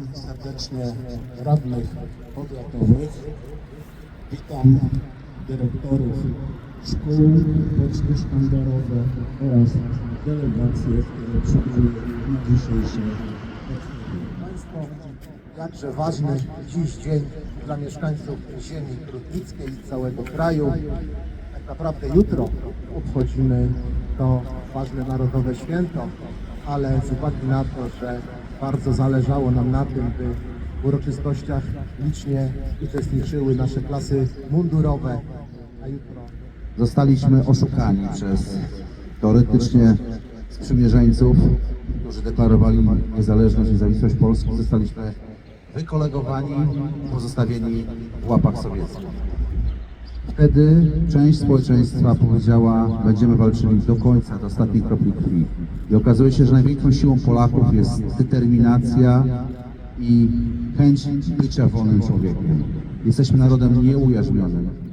Witam serdecznie radnych powiatowych. Witam dyrektorów szkół, poczty sztandarowe oraz delegacje, które przybyły na dzisiejsze. Państwo, jakże ważny dziś dzień dla mieszkańców ziemi trudnickiej i całego kraju. Tak naprawdę jutro obchodzimy to ważne narodowe święto, ale z uwagi na to, że bardzo zależało nam na tym, by w uroczystościach licznie uczestniczyły nasze klasy mundurowe, a jutro Zostaliśmy oszukani przez teoretycznie sprzymierzeńców, którzy deklarowali niezależność, niezawisłość Polski. Zostaliśmy wykolegowani i pozostawieni w łapach sowieckich. Wtedy część społeczeństwa powiedziała, będziemy walczyli do końca, do ostatniej kropli krwi. I okazuje się, że największą siłą Polaków jest determinacja i chęć bycia wolnym człowiekiem. Jesteśmy narodem nieujarzmionym.